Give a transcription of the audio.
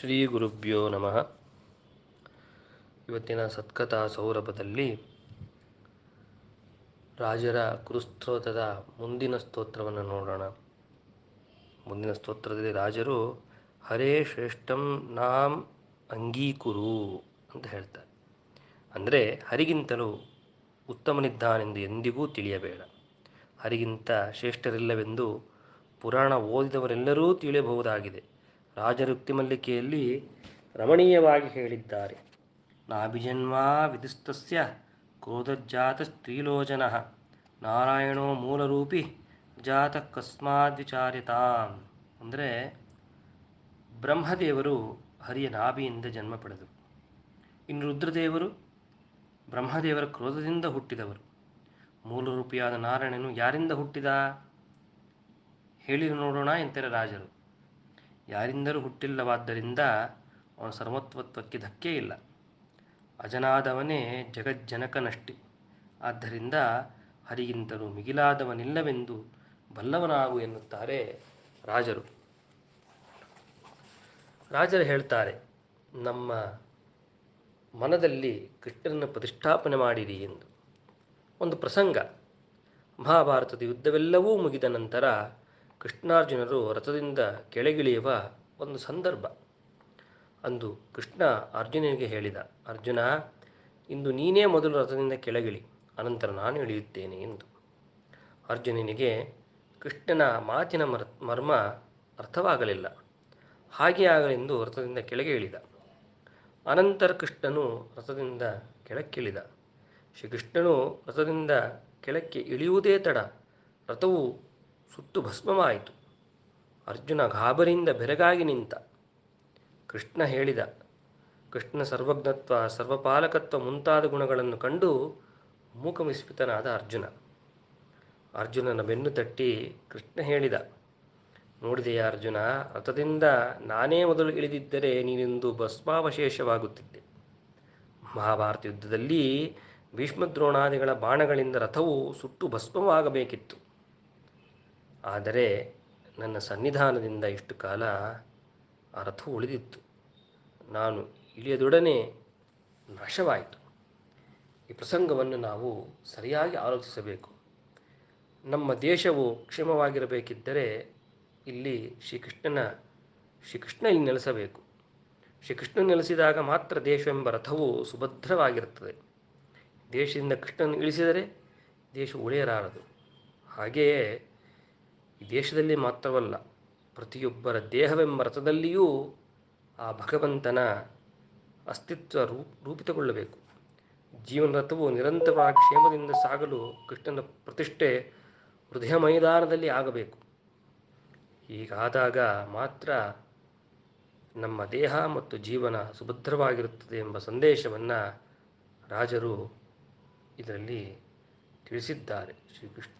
ಶ್ರೀ ಗುರುಭ್ಯೋ ನಮಃ. ಇವತ್ತಿನ ಸತ್ಕಥಾ ಸೌರಭದಲ್ಲಿ ರಾಜರ ಕುರುಸ್ತೋತ್ರದ ಮುಂದಿನ ಸ್ತೋತ್ರವನ್ನು ನೋಡೋಣ. ಮುಂದಿನ ಸ್ತೋತ್ರದಲ್ಲಿ ರಾಜರು, ಹರೇ ಶ್ರೇಷ್ಠಂ ನಾಂ ಅಂಗೀಕುರು ಅಂತ ಹೇಳ್ತಾರೆ. ಅಂದರೆ ಹರಿಗಿಂತಲೂ ಉತ್ತಮನಿದ್ದಾನೆಂದು ಎಂದಿಗೂ ತಿಳಿಯಬೇಡ. ಹರಿಗಿಂತ ಶ್ರೇಷ್ಠರಿಲ್ಲವೆಂದು ಪುರಾಣ ಓದಿದವರೆಲ್ಲರೂ ತಿಳಿಯಬಹುದಾಗಿದೆ. ರಾಜರುಕ್ತಿ ಮಲ್ಲಿಕೆಯಲ್ಲಿ ರಮಣೀಯವಾಗಿ ಹೇಳಿದ್ದಾರೆ. ನಾಭಿಜನ್ಮಾ ವಿಧಿಸ್ತಸ್ಯ ಕ್ರೋಧಜಾತ ಸ್ತ್ರೀಲೋಚನ ನಾರಾಯಣೋ ಮೂಲರೂಪಿ ಜಾತ ಕಸ್ಮಾದ್ ವಿಚಾರ್ಯತಾಂ ಅಂದರೆ ಬ್ರಹ್ಮದೇವರು ಹರಿಯ ನಾಭಿಯಿಂದ ಜನ್ಮ ಪಡೆದರು. ಇನ್ನು ರುದ್ರದೇವರು ಬ್ರಹ್ಮದೇವರ ಕ್ರೋಧದಿಂದ ಹುಟ್ಟಿದವರು. ಮೂಲರೂಪಿಯಾದ ನಾರಾಯಣನು ಯಾರಿಂದ ಹುಟ್ಟಿದ? ಹೇಳಿ ನೋಡೋಣ ಎಂತಾರೆ ರಾಜರು. ಯಾರಿಂದಲೂ ಹುಟ್ಟಿಲ್ಲವಾದ್ದರಿಂದ ಅವನ ಸರ್ವತ್ವತ್ವಕ್ಕೆ ಧಕ್ಕೆ ಇಲ್ಲ. ಅಜನಾದವನೇ ಜಗಜ್ಜನಕನಷ್ಟಿ. ಆದ್ದರಿಂದ ಹರಿಗಿಂತಲೂ ಮಿಗಿಲಾದವನಿಲ್ಲವೆಂದು ಬಲ್ಲವನಾಗು ಎನ್ನುತ್ತಾರೆ ರಾಜರು. ರಾಜರು ಹೇಳ್ತಾರೆ, ನಮ್ಮ ಮನದಲ್ಲಿ ಕೃಷ್ಣನನ್ನು ಪ್ರತಿಷ್ಠಾಪನೆ ಮಾಡಿರಿ ಎಂದು. ಒಂದು ಪ್ರಸಂಗ. ಮಹಾಭಾರತದ ಯುದ್ಧವೆಲ್ಲವೂ ಮುಗಿದ ನಂತರ ಕೃಷ್ಣಾರ್ಜುನರು ರಥದಿಂದ ಕೆಳಗಿಳಿಯುವ ಒಂದು ಸಂದರ್ಭ. ಅಂದು ಕೃಷ್ಣ ಅರ್ಜುನನಿಗೆ ಹೇಳಿದ, ಅರ್ಜುನ, ಇಂದು ನೀನೇ ಮೊದಲು ರಥದಿಂದ ಕೆಳಗಿಳಿ, ಅನಂತರ ನಾನು ಇಳಿಯುತ್ತೇನೆ ಎಂದು. ಅರ್ಜುನನಿಗೆ ಕೃಷ್ಣನ ಮಾತಿನ ಮರ್, ಮರ್ಮ ಅರ್ಥವಾಗಲಿಲ್ಲ. ಹಾಗೆ ಆಗಲೆಂದು ರಥದಿಂದ ಕೆಳಗೆ ಇಳಿದ. ಅನಂತರ ಕೃಷ್ಣನು ರಥದಿಂದ ಕೆಳಕ್ಕಿಳಿದ. ಶ್ರೀಕೃಷ್ಣನು ರಥದಿಂದ ಕೆಳಕ್ಕೆ ಇಳಿಯುವುದೇ ತಡ. ರಥವು ಸುಟ್ಟು ಭಸ್ಮವಾಯಿತು. ಅರ್ಜುನ ಗಾಬರಿಯಿಂದ ಬೆರಗಾಗಿ ನಿಂತ. ಕೃಷ್ಣ ಹೇಳಿದ, ಕೃಷ್ಣ ಸರ್ವಜ್ಞತ್ವ, ಸರ್ವಪಾಲಕತ್ವ ಮುಂತಾದ ಗುಣಗಳನ್ನು ಕಂಡು ಮೂಕಮಿಸ್ಮಿತನಾದ ಅರ್ಜುನ. ಅರ್ಜುನನ ಬೆನ್ನು ತಟ್ಟಿ ಕೃಷ್ಣ ಹೇಳಿದ, ನೋಡಿದೆಯ ಅರ್ಜುನ, ರಥದಿಂದ ನಾನೇ ಮೊದಲು ಇಳಿದಿದ್ದರೆ ನೀನೆಂದು ಭಸ್ಮಾವಶೇಷವಾಗುತ್ತಿದ್ದೆ. ಮಹಾಭಾರತ ಯುದ್ಧದಲ್ಲಿ ಭೀಷ್ಮದ್ರೋಣಾದಿಗಳ ಬಾಣಗಳಿಂದ ರಥವು ಸುಟ್ಟು ಭಸ್ಮವಾಗಬೇಕಿತ್ತು. ಆದರೆ ನನ್ನ ಸನ್ನಿಧಾನದಿಂದ ಇಷ್ಟು ಕಾಲ ಆ ರಥವು ಉಳಿದಿತ್ತು. ನಾನು ಇಳಿಯದೊಡನೆ ನಾಶವಾಯಿತು. ಈ ಪ್ರಸಂಗವನ್ನು ನಾವು ಸರಿಯಾಗಿ ಆಲೋಚಿಸಬೇಕು. ನಮ್ಮ ದೇಶವು ಕ್ಷೇಮವಾಗಿರಬೇಕಿದ್ದರೆ ಇಲ್ಲಿ ಶ್ರೀಕೃಷ್ಣನ, ಶ್ರೀಕೃಷ್ಣ ಇಲ್ಲಿ ನೆಲೆಸಬೇಕು. ಶ್ರೀಕೃಷ್ಣ ನೆಲೆಸಿದಾಗ ಮಾತ್ರ ದೇಶವೆಂಬ ರಥವು ಸುಭದ್ರವಾಗಿರುತ್ತದೆ. ದೇಶದಿಂದ ಕೃಷ್ಣನ ಇಳಿಸಿದರೆ ದೇಶ ಉಳಿಯಲಾರದು. ಹಾಗೆಯೇ ದೇಶದಲ್ಲಿ ಮಾತ್ರವಲ್ಲ, ಪ್ರತಿಯೊಬ್ಬರ ದೇಹವೆಂಬ ರಥದಲ್ಲಿಯೂ ಆ ಭಗವಂತನ ಅಸ್ತಿತ್ವ ರೂಪ್, ರೂಪಿತಗೊಳ್ಳಬೇಕು. ಜೀವನ ರಥವು ನಿರಂತರವಾಗಿ ಕ್ಷೇಮದಿಂದ ಸಾಗಲು ಕೃಷ್ಣನ ಪ್ರತಿಷ್ಠೆ ಹೃದಯ ಮೈದಾನದಲ್ಲಿ ಆಗಬೇಕು. ಹೀಗಾದಾಗ ಮಾತ್ರ ನಮ್ಮ ದೇಹ ಮತ್ತು ಜೀವನ ಸುಭದ್ರವಾಗಿರುತ್ತದೆ ಎಂಬ ಸಂದೇಶವನ್ನು ರಾಜರು ಇದರಲ್ಲಿ ತಿಳಿಸಿದ್ದಾರೆ ಶ್ರೀಕೃಷ್ಣ.